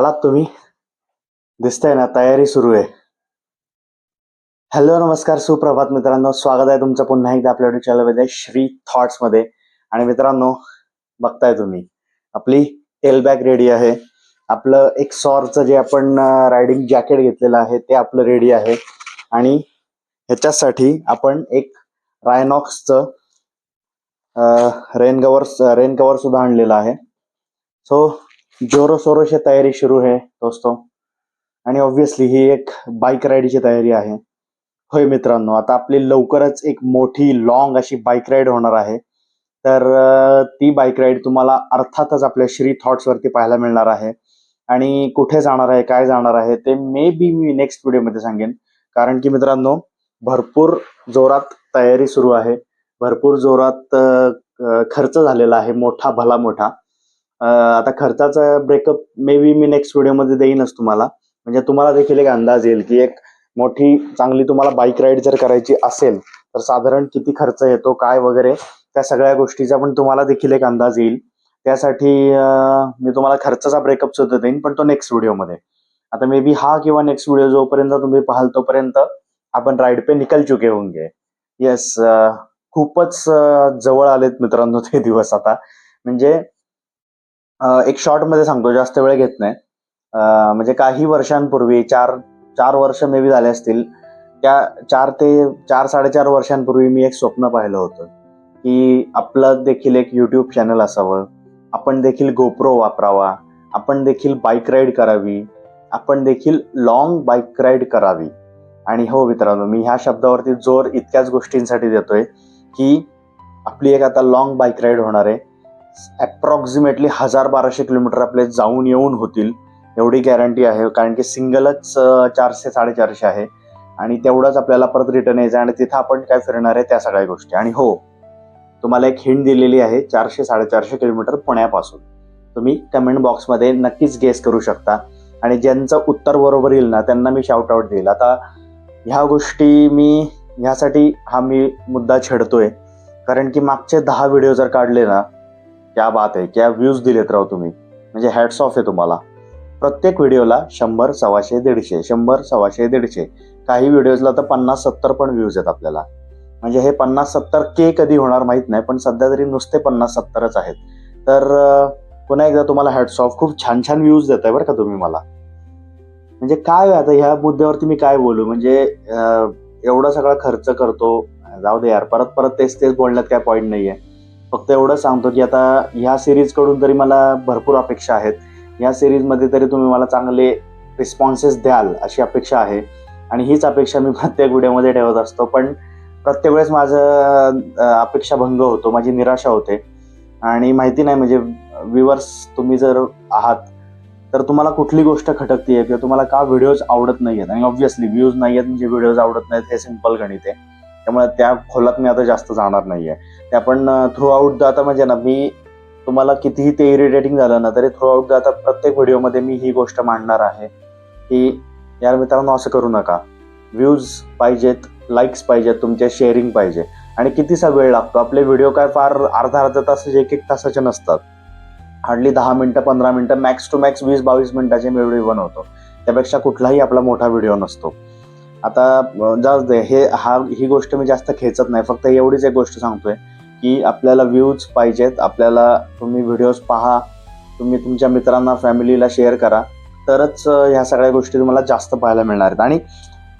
आलात तुम्ही? दिसतंय ना तयारी सुरू आहे. हॅलो नमस्कार सुप्रभात मित्रांनो. स्वागत आहे तुमचं पुन्हा एकदा आपल्या युट्यूब चॅनलमध्ये श्री थॉट्समध्ये. आणि मित्रांनो बघताय तुम्ही आपली एलबॅग रेडी आहे. आपलं एक सॉरचं जे आपण रायडिंग जॅकेट घेतलेलं आहे ते आपलं रेडी आहे. आणि ह्याच्यासाठी आपण एक रायनॉक्सचं रेन कवर रेन कवर सुद्धा आणलेलं आहे. सो जोरो सोरोशी तयारी सुरू आहे दोस्तो. आणि ऑब्व्हियसली ही एक बाईक राईडची तयारी आहे. होय मित्रांनो आता आपली लवकरच एक मोठी लॉंग अशी बाईक राईड होणार आहे. तर ती बाईक राईड तुम्हाला अर्थातच आपल्या श्री थॉट्सवरती पाहायला मिळणार आहे. आणि कुठे जाणार आहे काय जाणार आहे ते मे बी मी नेक्स्ट व्हिडिओमध्ये सांगेन. कारण की मित्रांनो भरपूर जोरात तयारी सुरू आहे. भरपूर जोरात खर्च झालेला आहे मोठा भला मोठा. आता खर्चाचा breakup may be me next व्हिडिओमध्ये देईनच तुम्हाला. म्हणजे तुम्हाला देखील एक अंदाज येईल की एक मोठी चांगली तुम्हाला बाईक राईड जर करायची असेल तर साधारण किती खर्च येतो काय वगैरे त्या सगळ्या गोष्टीचा पण तुम्हाला देखील एक अंदाज येईल. त्यासाठी मी तुम्हाला खर्चाचा ब्रेकअप सुद्धा देईन पण तो नेक्स्ट व्हिडिओमध्ये आता मे बी हा किंवा नेक्स्ट व्हिडिओ जोपर्यंत तुम्ही पाहाल तोपर्यंत आपण राईड पे निकल चुके होंगे. येस खूपच जवळ आलेत मित्रांनो ते दिवस आता. म्हणजे एक शॉर्टमध्ये सांगतो जास्त वेळ घेत नाही. म्हणजे काही वर्षांपूर्वी चार चार वर्ष मे बी झाले असतील त्या चार ते चार साडेचार वर्षांपूर्वी मी एक स्वप्न पाहिलं होतं की आपलं देखील एक यूट्यूब चॅनल असावं आपण देखील गोप्रो वापरावा आपण देखील बाईक राईड करावी आपण देखील लॉंग बाईक राईड करावी. आणि हो मित्रांनो मी ह्या शब्दावरती जोर इतक्याच गोष्टींसाठी देतोय की आपली एक आता लॉंग बाईक राईड होणार आहे. ॲप्रॉक्सिमेटली हजार बाराशे किलोमीटर आपले जाऊन येऊन होतील. एवढी गॅरंटी आहे कारण की सिंगलच चारशे साडेचारशे आहे. आणि तेवढंच आपल्याला परत रिटर्न यायचं आणि तिथं आपण काय फिरणार आहे त्या सगळ्या गोष्टी. आणि हो तुम्हाला एक हिंट दिलेली आहे चारशे साडेचारशे किलोमीटर पुण्यापासून. तुम्ही कमेंट बॉक्समध्ये नक्कीच गेस करू शकता. आणि ज्यांचं उत्तर बरोबर येईल ना त्यांना मी शाउट आउट देईल. आता ह्या गोष्टी मी ह्यासाठी हा मी मुद्दा छेडतोय. कारण की मागचे दहा व्हिडिओ जर काढले ना क्या बात आहे क्या व्ह्यूज दिलेत राव तुम्ही? म्हणजे हॅट्स ऑफ आहे तुम्हाला. प्रत्येक व्हिडिओला शंभर सव्वाशे दीडशे शंभर सव्वाशे दीडशे. काही व्हिडिओजला तर पन्नास सत्तर पण व्ह्यूज आहेत आपल्याला. म्हणजे हे पन्नास सत्तर के कधी होणार माहीत नाही पण सध्या तरी नुसते पन्नास सत्तरच आहेत. तर पुन्हा एकदा तुम्हाला हॅट्स ऑफ खूप छान छान व्ह्यूज आहे बरं का तुम्ही मला. म्हणजे काय आता ह्या मुद्द्यावरती मी काय बोलू? म्हणजे एवढा सगळा खर्च करतो. जाऊ दे यार परत परत तेच तेच बोलण्यात काय पॉईंट नाही आहे फक्त एवढं सांगतो की आता ह्या सिरीजकडून तरी मला भरपूर अपेक्षा आहेत. या सिरीजमध्ये तरी तुम्ही मला चांगले रिस्पॉन्सेस द्याल अशी अपेक्षा आहे. आणि हीच अपेक्षा मी प्रत्येक व्हिडिओमध्ये ठेवत असतो. पण प्रत्येक वेळेस माझं अपेक्षाभंग अपेक्षा भंग होतो. माझी निराशा होते. आणि माहिती नाही म्हणजे व्ह्युअर्स तुम्ही जर आहात तर तुम्हाला कुठली गोष्ट खटकती आहे किंवा तुम्हाला का व्हिडिओज आवडत नाही आहेत आणि ऑब्व्हियसली व्ह्यूज नाही आहेत म्हणजे व्हिडिओज आवडत नाहीत हे सिंपल गणित आहे. त्यामुळे त्या खोलात मी आता जास्त जाणार नाहीये. ते आपण थ्रू आउट द आता म्हणजे ना मी तुम्हाला कितीही ते इरिटेटिंग झालं ना तरी थ्रू आउट द आता प्रत्येक व्हिडिओमध्ये मी ही गोष्ट मांडणार आहे. की यार मित्रांनो असं करू नका. व्ह्यूज पाहिजेत लाईक्स पाहिजेत तुमचे शेअरिंग पाहिजे. आणि कितीसा वेळ लागतो? आपले व्हिडिओ काय फार अर्धा अर्धा तासाचे एक एक तासाचे नसतात. हार्डली दहा मिनटं पंधरा मिनटं मॅक्स टू मॅक्स वीस बावीस मिनिटाचे मी व्हिडिओ बनवतो त्यापेक्षा कुठलाही आपला मोठा व्हिडिओ नसतो. आता जास्त जाऊ दे हे हा ही गोष्ट मी जास्त खेचत नाही. फक्त एवढीच एक गोष्ट सांगतोय की आपल्याला व्ह्यूज पाहिजेत. आपल्याला तुम्ही व्हिडिओज पहा. तुम्ही तुमच्या मित्रांना फॅमिलीला शेअर करा. तरच ह्या सगळ्या गोष्टी तुम्हाला जास्त पाहायला मिळणार आहेत. आणि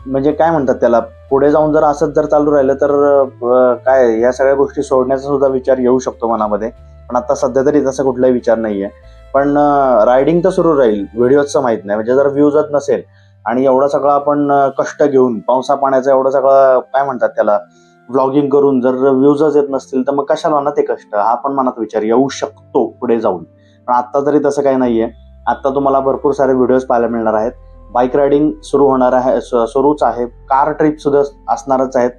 म्हणजे काय म्हणतात त्याला पुढे जाऊन जर असंच जर चालू राहिलं तर काय या सगळ्या गोष्टी सोडण्याचा सुद्धा विचार येऊ शकतो मनामध्ये. पण आता सध्या तरी तसा कुठलाही विचार नाही आहे पण रायडिंग तर सुरू राहील. व्हिडिओचं माहीत नाही. म्हणजे जर व्ह्यूजच नसेल आणि एवढं सगळं आपण कष्ट घेऊन पावसा पाण्याचं एवढं सगळं काय म्हणतात त्याला व्लॉगिंग करून जर व्ह्यूजच येत नसतील तर मग कशाला ना ते कष्ट? हा पण मनात विचार येऊ शकतो पुढे जाऊन. पण आत्ता तरी तसं काही नाहीये. आत्ता तुम्हाला भरपूर सारे व्हिडिओज पाहायला मिळणार आहेत. बाईक रायडिंग सुरू होणार आहे सु- सुरूच आहे. कार ट्रिप सुद्धा असणारच आहेत.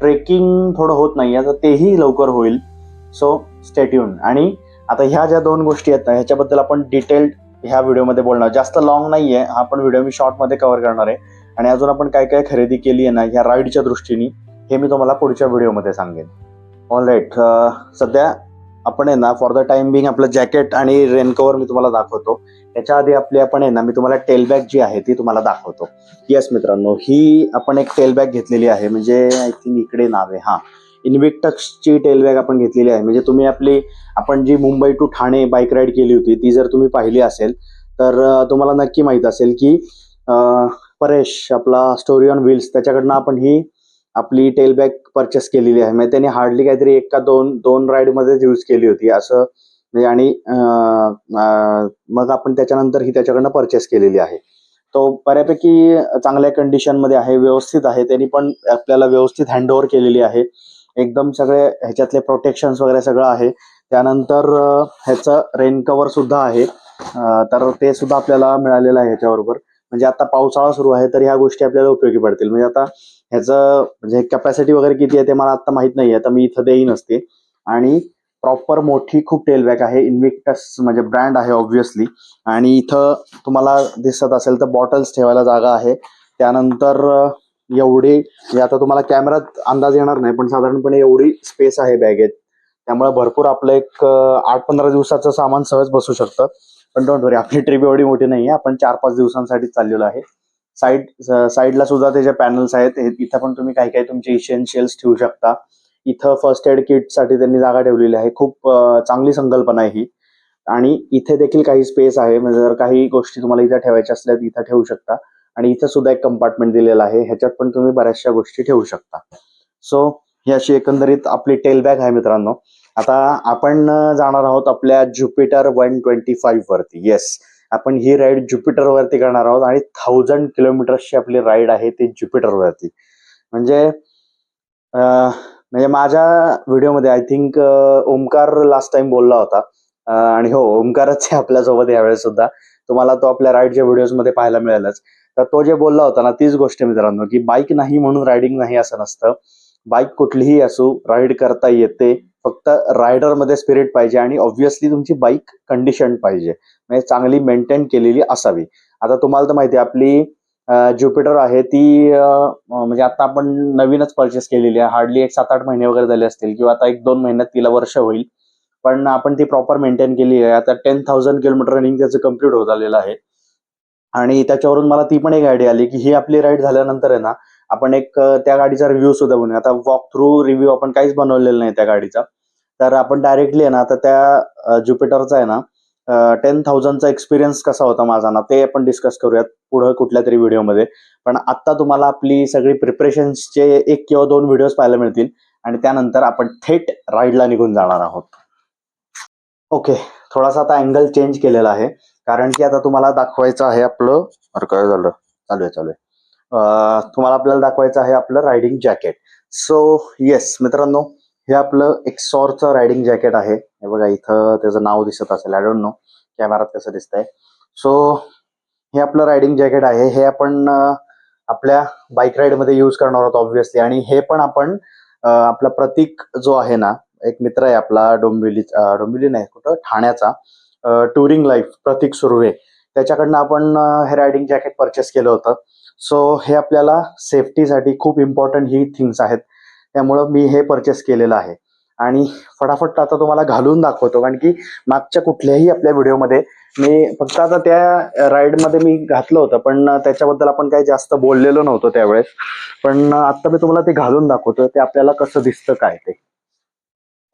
ट्रेकिंग थोडं होत नाही आहे तर तेही लवकर होईल. सो स्टेट्यून आणि आता ह्या ज्या दोन गोष्टी आहेत ना ह्याच्याबद्दल आपण डिटेल्ड ह्या व्हिडिओमध्ये बोलणार. जास्त लॉंग नाहीये. हा पण व्हिडिओ मी शॉर्टमध्ये कव्हर करणार आहे. आणि अजून आपण काय काय खरेदी केली आहे ना ह्या राईडच्या दृष्टीने हे मी तुम्हाला पुढच्या व्हिडिओमध्ये सांगेन. ऑल राईट सध्या आपण आहे ना फॉर द टाइम बिंग आपलं जॅकेट आणि रेनकवर मी तुम्हाला दाखवतो. त्याच्या आधी आपली आपण आहे ना मी तुम्हाला टेलबॅग जी आहे ती तुम्हाला दाखवतो. येस मित्रांनो ही आपण एक टेलबॅग घेतलेली आहे. म्हणजे आय थिंक इकडे नाव आहे. हां. इन्व्हिक्टक्सची टेलबॅग आपण घेतलेली आहे. म्हणजे तुम्ही आपली आपण जी Mumbai to Thane bike ride केली होती ती जर तुम्ही पाहिली असेल तर तुम्हाला नक्की माहीत असेल की परेश आपला स्टोरी ऑन व्हील्स त्याच्याकडनं आपण ही आपली टेलबॅग परचेस केलेली आहे. म्हणजे त्यांनी हार्डली काहीतरी एक का दोन दोन राईडमध्येच यूज केली होती. असं म्हणजे आणि मग आपण त्याच्यानंतर ही त्याच्याकडनं परचेस केलेली आहे. तो बऱ्यापैकी चांगल्या कंडिशनमध्ये आहे व्यवस्थित आहे. त्यांनी पण आपल्याला व्यवस्थित हँडओव्हर केलेली आहे. एकदम सगळे ह्याच्यातले प्रोटेक्शन्स वगैरे सगळं आहे. त्यानंतर ह्याचं रेन सुद्धा आहे. तर ते सुद्धा आपल्याला मिळालेलं आहे ह्याच्याबरोबर. म्हणजे आता पावसाळा सुरू आहे तर ह्या गोष्टी आपल्याला उपयोगी पडतील. म्हणजे आता ह्याचं म्हणजे कॅपॅसिटी वगैरे किती आहे ते मला आता माहीत नाही आता मी इथं देईन असते. आणि प्रॉपर मोठी खूप टेलबॅक आहे. इन्व्हिक्टस म्हणजे ब्रँड आहे ऑब्व्हियसली आणि इथं तुम्हाला दिसत असेल तर बॉटल्स ठेवायला जागा आहे. त्यानंतर एवढी म्हणजे आता तुम्हाला कॅमेरात अंदाज येणार नाही पण साधारणपणे एवढी स्पेस आहे बॅगेत त्यामुळे भरपूर आपलं एक आठ पंधरा दिवसाचं सामान सहज बसू शकतं. पण डोंट वरी आपली ट्रिप एवढी मोठी नाही आहे. आपण चार पाच दिवसांसाठी चाललेलो आहे. साईड साईडला सुद्धा त्याचे पॅनल्स आहेत इथं पण तुम्ही काही काही तुमचे इशेन्शियल्स ठेवू शकता. इथं फर्स्ट एड किटसाठी त्यांनी जागा ठेवलेली आहे. खूप चांगली संकल्पना आहे ही. आणि इथे देखील काही स्पेस आहे. म्हणजे जर काही गोष्टी तुम्हाला इथं ठेवायच्या असल्या तर इथं ठेवू शकता. आणि इथं सुद्धा एक कंपार्टमेंट दिलेलं आहे. ह्याच्यात पण तुम्ही बऱ्याचशा गोष्टी ठेवू शकता. सो ही अशी एकंदरीत आपली टेल बॅग आहे मित्रांनो. आता आपण जाणार आहोत आपल्या ज्युपिटर वन ट्वेंटी फाईव्ह वरती. येस आपण ही राईड ज्युपिटर वरती करणार आहोत आणि थाउजंड किलोमीटर्सची आपली राईड आहे ती ज्युपिटर वरती. म्हणजे म्हणजे माझ्या व्हिडिओमध्ये I think Omkar last time बोलला होता. आणि हो ओमकारच आहे आपल्यासोबत यावेळेस सुद्धा. तुम्हाला तो आपल्या राईडच्या व्हिडिओमध्ये पाहायला मिळेलच. तर तो जे बोलला होता ना तीच गोष्ट मित्रांनो की बाईक नाही म्हणून रायडिंग नाही असं नसतं. बाईक कुठलीही असू राईड करता येते. फक्त रायडरमध्ये स्पिरिट पाहिजे आणि ऑब्व्हियसली तुमची बाईक कंडिशन पाहिजे. म्हणजे चांगली मेंटेन केलेली असावी. आता तुम्हाला तर माहिती आहे आपली ज्युपिटर आहे ती म्हणजे आता आपण नवीनच परचेस केलेली आहे. हार्डली एक सात आठ महिने वगैरे झाले असतील किंवा आता एक दोन महिन्यात तिला वर्ष होईल. पण आपण ती प्रॉपर मेंटेन केली आहे. आता टेन थाउजंड किलोमीटर रनिंग त्याचं कंप्लीट होत आलेलं आहे. आणि त्याच्यावरून मला ती पण एक आयडिया आली की ही आपली राईड झाल्यानंतर आहे ना आपण एक त्या गाडीचा रिव्ह्यू सुद्धा बनवूया. आता वॉक थ्रू रिव्ह्यू आपण काहीच बनवलेलं नाही त्या गाडीचा. तर आपण डायरेक्टली आहे ना आता त्या ज्युपिटरचा आहे ना टेन थाउजंडचा एक्सपिरियन्स कसा होता माझा ना ते आपण डिस्कस करूयात पुढं कुठल्या तरी व्हिडिओमध्ये पण आत्ता तुम्हाला आपली सगळी प्रिपरेशन्सचे एक किंवा दोन व्हिडिओज पाहायला मिळतील आणि त्यानंतर आपण थेट राईडला निघून जाणार आहोत. ओके थोडासा आता अँगल चेंज केलेला आहे. कारण की आता तुम्हाला दाखवायचं आहे आपलं अरे काय झालं? चालू आहे चालू आहे. तुम्हाला आपल्याला दाखवायचं आहे आपलं रायडिंग जॅकेट सो येस मित्रांनो हे आपलं एक्सॉरचं रायडिंग जॅकेट आहे. हे बघा इथं त्याचं नाव दिसत असेल. आय डोंट नो कॅमेरात कसं दिसतंय. सो हे आपलं रायडिंग जॅकेट आहे. हे आपण आपल्या बाईक राईडमध्ये यूज करणार आहोत ऑब्व्हियसली आणि हे पण आपण आपला प्रतीक जो आहे ना एक मित्र आहे आपला डोंबिवली डोंबिवली नाही कुठं? ठाण्याचा. Touring life Prateek Surve. त्याच्याकडनं आपण हे रायडिंग जॅकेट परचेस केलं होतं. सो हे आपल्याला सेफ्टीसाठी खूप इम्पॉर्टंट ही थिंग्स आहेत. त्यामुळं मी हे परचेस केलेलं आहे. आणि फटाफट आता तुम्हाला घालून दाखवतो कारण की मागच्या कुठल्याही आपल्या व्हिडिओमध्ये मी फक्त आता त्या राईडमध्ये मी घातलं होतं पण त्याच्याबद्दल आपण काही जास्त बोललेलो नव्हतो त्यावेळेस. पण आता मी तुम्हाला ते घालून दाखवतो ते आपल्याला कसं दिसतं काय ते.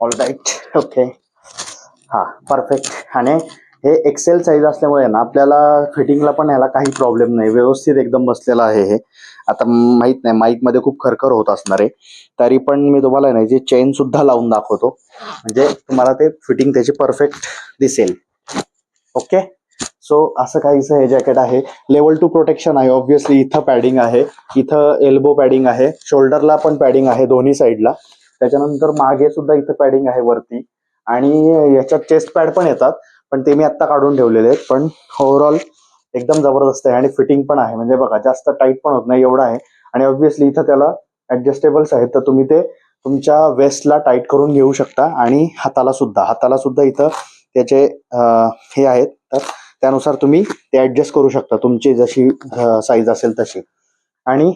ऑल राईट ओके हा परफेक्ट आणि हे एक्सेल साईज असल्यामुळे ना आपल्याला फिटिंगला पण याला काही प्रॉब्लेम नाही. व्यवस्थित एकदम बसलेलं आहे हे. आता माहीत नाही माईकमध्ये खूप खरखर होत असणार आहे. तरी पण मी तुम्हाला आहे ना जे चेन सुद्धा लावून दाखवतो. म्हणजे तुम्हाला ते फिटिंग त्याची परफेक्ट दिसेल. ओके सो असं काहीसं हे जॅकेट आहे. लेवल टू प्रोटेक्शन आहे ऑब्व्हियसली इथं पॅडिंग आहे. इथं एल्बो पॅडिंग आहे. शोल्डरला पण पॅडिंग आहे दोन्ही साईडला त्याच्यानंतर मागे सुद्धा इथं पॅडिंग आहे वरती. आणि याच्यात चेस्ट पॅड पण येतात पण ते मी आत्ता काढून ठेवलेले आहेत. पण ओव्हरऑल एकदम जबरदस्त आहे आणि फिटिंग पण आहे. म्हणजे बघा जास्त टाईट पण होत नाही एवढं आहे. आणि ऑब्व्हियसली इथं त्याला ऍडजस्टेबल्स आहेत तर तुम्ही ते तुमच्या वेस्टला टाईट करून घेऊ शकता आणि हाताला सुद्धा. हाताला सुद्धा इथं त्याचे हे आहेत. तर त्यानुसार तुम्ही ते ऍडजस्ट करू शकता. तुमची जशी साईज असेल तशी. आणि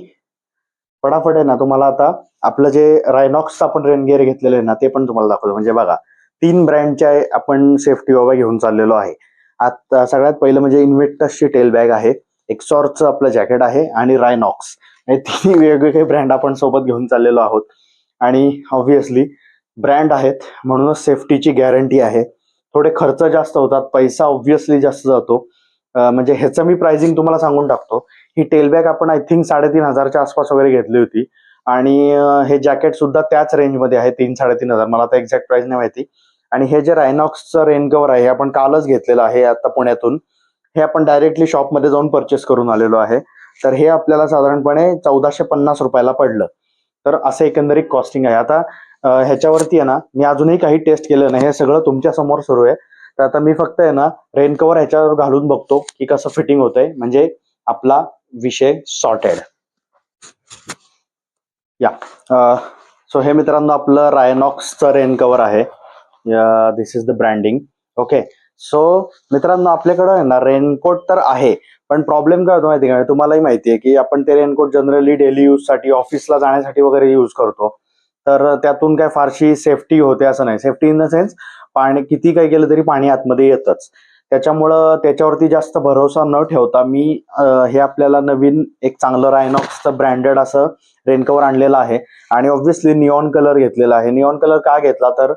फटाफट आहे ना तुम्हाला आता आपलं जे रायनॉक्सचं आपण रेनगेअर घेतलेलं आहे ना ते पण तुम्हाला दाखवतो. म्हणजे बघा तीन ब्रँडच्या आपण सेफ्टी बाबा घेऊन चाललेलो आहे. आता सगळ्यात पहिलं म्हणजे इन्व्हेक्टसची टेल बॅग आहे. एक्सॉरचं आपलं जॅकेट आहे आणि रायनॉक्स हे तिन्ही वेगवेगळे ब्रँड आपण सोबत घेऊन चाललेलो आहोत. आणि ऑब्व्हियसली ब्रँड आहेत म्हणूनच सेफ्टीची गॅरंटी आहे. थोडे खर्च जास्त होतात पैसा ऑब्व्हियसली जास्त जातो. म्हणजे ह्याचं मी प्राइसिंग तुम्हाला सांगून टाकतो. ही टेल बॅग आपण आय थिंक साडेतीन हजारच्या आसपास वगैरे घेतली होती. आणि हे जॅकेट सुद्धा त्याच रेंजमध्ये आहे तीन साडेतीन हजार. मला आता एक्झॅक्ट प्राइस नाही माहिती. आणि हे जे रायनॉक्सचं रेन कव्हर आहे हे आपण कालच घेतलेलं आहे आता पुण्यातून. हे आपण डायरेक्टली शॉपमध्ये जाऊन परचेस करून आलेलो आहे. तर हे आपल्याला साधारणपणे चौदाशे पन्नास रुपयाला पडलं. तर असं एकंदरीत कॉस्टिंग आहे. आता ह्याच्यावरती आहे ना मी अजूनही काही टेस्ट केलं नाही. हे सगळं तुमच्यासमोर सुरू आहे. तर आता मी फक्त आहे ना रेन कव्हर ह्याच्यावर घालून बघतो की कसं फिटिंग होतंय. म्हणजे आपला विषय सॉर्टेड या. सो हे मित्रांनो आपलं रायनॉक्सचं रेन कव्हर आहे. This is the branding okay so मित्रांनो आपल्याकडं आहे ना रेनकोट तर आहे पण प्रॉब्लेम काय होतो माहिती का? तुम्हालाही माहिती आहे की आपण ते रेनकोट जनरली डेली यूजसाठी ऑफिसला जाण्यासाठी वगैरे यूज करतो. तर त्यातून काय फारशी सेफ्टी होते असं नाही. सेफ्टी इन द सेन्स पाणी किती काही केलं तरी पाणी आतमध्ये येतच. त्याच्यामुळं त्याच्यावरती जास्त भरोसा न ठेवता मी हे आपल्याला नवीन एक चांगलं रायनॉक्सचं ब्रँडेड असं रेनकवर आणलेलं आहे. आणि ऑब्व्हियसली निऑन कलर घेतलेला आहे. निऑन कलर का घेतला? तर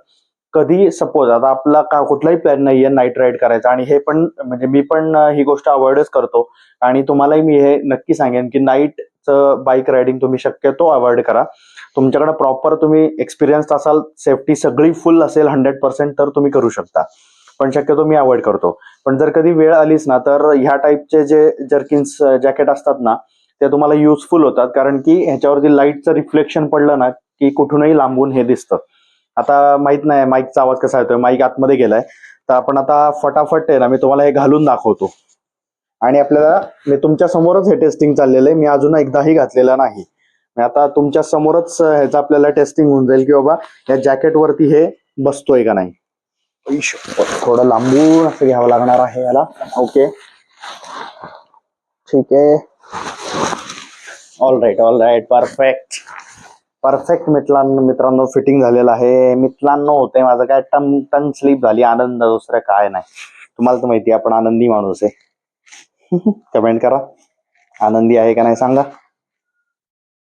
कधी सपोज आता आपला का कुठलाही प्लॅन नाहीये नाईट राईड करायचा. आणि हे पण म्हणजे मी पण ही गोष्ट अवॉइडच करतो. आणि तुम्हालाही मी हे नक्की सांगेन की नाईटचं बाईक रायडिंग तुम्ही शक्यतो अवॉइड करा. तुमच्याकडे प्रॉपर तुम्ही एक्सपिरियन्स असाल सेफ्टी सगळी फुल असेल हंड्रेड पर्सेंट तर तुम्ही करू शकता. पण शक्यतो मी अवॉइड करतो. पण जर कधी वेळ आलीच ना तर ह्या टाईपचे जे जर्किन्स जॅकेट असतात ना ते तुम्हाला युजफुल होतात. कारण की ह्याच्यावरती लाईटचं रिफ्लेक्शन पडलं ना की कुठूनही लांबून हे दिसतं. आता माहीत नाही माईकचा आवाज कसा येतोय माईक आतमध्ये गेलाय. तर आपण आता फटाफट आहे ना मी तुम्हाला हे घालून दाखवतो. आणि आपल्याला मी तुमच्या समोरच हे टेस्टिंग चाललेलं आहे. मी अजून एकदाही घातलेलं नाही. मी आता तुमच्या समोरच ह्याचं आपल्याला टेस्टिंग होऊन जाईल की बाबा या जॅकेट वरती हे बसतोय का नाही. थोडं लांबून असं घ्यावं लागणार आहे याला. ओके ठीक आहे. All right all right perfect perfect मित्रांनो मित्रांनो फिटिंग झालेलं आहे. मित्रांनो होते. माझं काय टन टन स्लीप झाली. आनंद दुसरं काय नाही. तुम्हाला तर माहिती आपण आनंदी माणूस आहे. कमेंट करा. आनंदी आहे का नाही सांगा.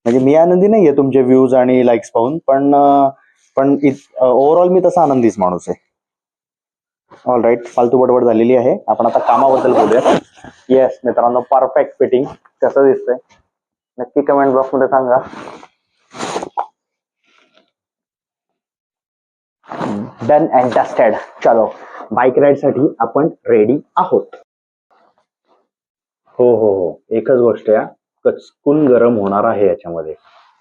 म्हणजे मी आनंदी नाहीये तुमचे व्ह्यूज आणि लाईक्स पाहून पण पण ओव्हरऑल मी तसा आनंदीच माणूस आहे. ऑल राईट फालतू बडबड झालेली आहे. आपण आता कामाबद्दल बोलूया. येस मित्रांनो परफेक्ट फिटिंग कसं दिसतंय? नक्की कमेंट बॉक्समध्ये सांगा. डन अँड डस्टेड चलो बाईक राईडसाठी आपण रेडी आहोत. हो हो हो. एकच गोष्ट हा, कचकून गरम होणार आहे याच्यामध्ये.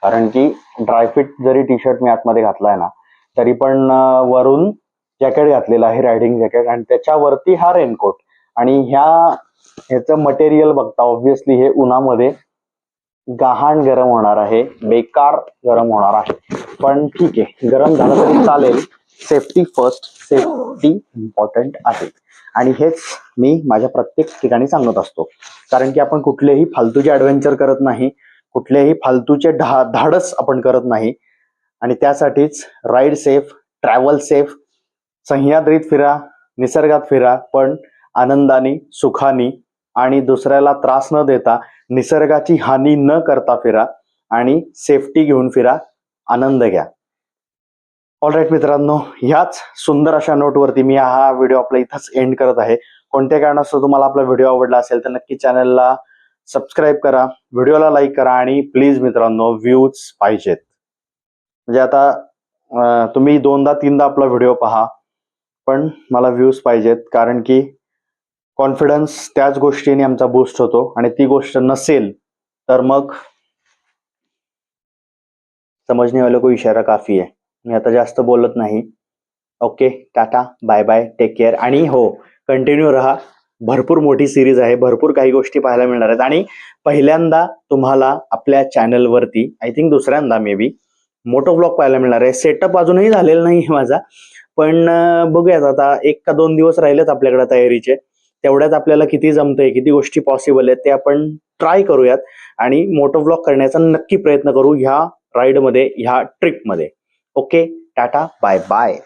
कारण की ड्रायफिट जरी टी शर्ट मी आतमध्ये घातलाय ना तरी पण वरून जॅकेट घातलेलं आहे रायडिंग जॅकेट आणि त्याच्यावरती हा रेनकोट आणि ह्या ह्याचं मटेरियल बघता ऑब्व्हियसली हे उन्हामध्ये गहाण गरम होणार आहे बेकार गरम होणार आहे. पण ठीक आहे गरम झालं तरी चालेल. सेफ्टी फर्स्ट सेफ्टी इम्पॉर्टंट आहे. आणि हेच मी माझ्या प्रत्येक ठिकाणी सांगत असतो. कारण की आपण कुठलेही फालतूचे ऍडव्हेंचर करत नाही कुठलेही फालतूचे ढा धाडस आपण करत नाही. आणि त्यासाठीच राईड सेफ ट्रॅव्हल सेफ सह्याद्रीत फिरा निसर्गात फिरा पण आनंदाने सुखाने आणि दुसऱ्याला त्रास न देता निसर्गाची हानी न करता फिरा आणि सेफ्टी घेऊन फिरा. आनंद घ्या. ऑलराईट मित्रांनो ह्याच सुंदर अशा नोटवरती मी हा व्हिडिओ आपला इथंच एंड करत आहे. कोणत्या कारणास्तव तुम्हाला आपला व्हिडिओ आवडला असेल तर नक्की चॅनलला सबस्क्राईब करा व्हिडिओला लाईक करा आणि प्लीज मित्रांनो व्ह्यूज पाहिजेत. म्हणजे आता तुम्ही दोनदा तीनदा आपला व्हिडिओ पहा पण मला व्ह्यूज पाहिजेत कारण की कॉन्फिडन्स त्याच गोष्टीने आमचा बूस्ट होतो आणि ती गोष्ट नसेल तर मग समजने वालों को इशारा काफी आहे मी आता जास्त बोलत नाही. Okay tata bye bye take care आणि हो कंटिन्यू राहा. भरपूर मोठी सिरीज आहे. भरपूर काही गोष्टी पाहायला मिळणार आहेत. आणि पहिल्यांदा तुम्हाला आपल्या चॅनलवरती आय थिंक दुसऱ्यांदा मे बी मोठो ब्लॉग पाहायला मिळणार आहे. सेटअप अजूनही झालेला नाही माझा. पण बघूयात आता. एक का दोन दिवस राहिलेत आपल्याकडे तयारीचे. तेवढ्यात आपल्याला किती जमतंय किती गोष्टी पॉसिबल आहेत ते आपण ट्राय करूयात. आणि मोटो ब्लॉग करण्याचा नक्की प्रयत्न करू. ह्या राईडमध्ये ह्या ट्रिपमध्ये ओके टाटा बाय बाय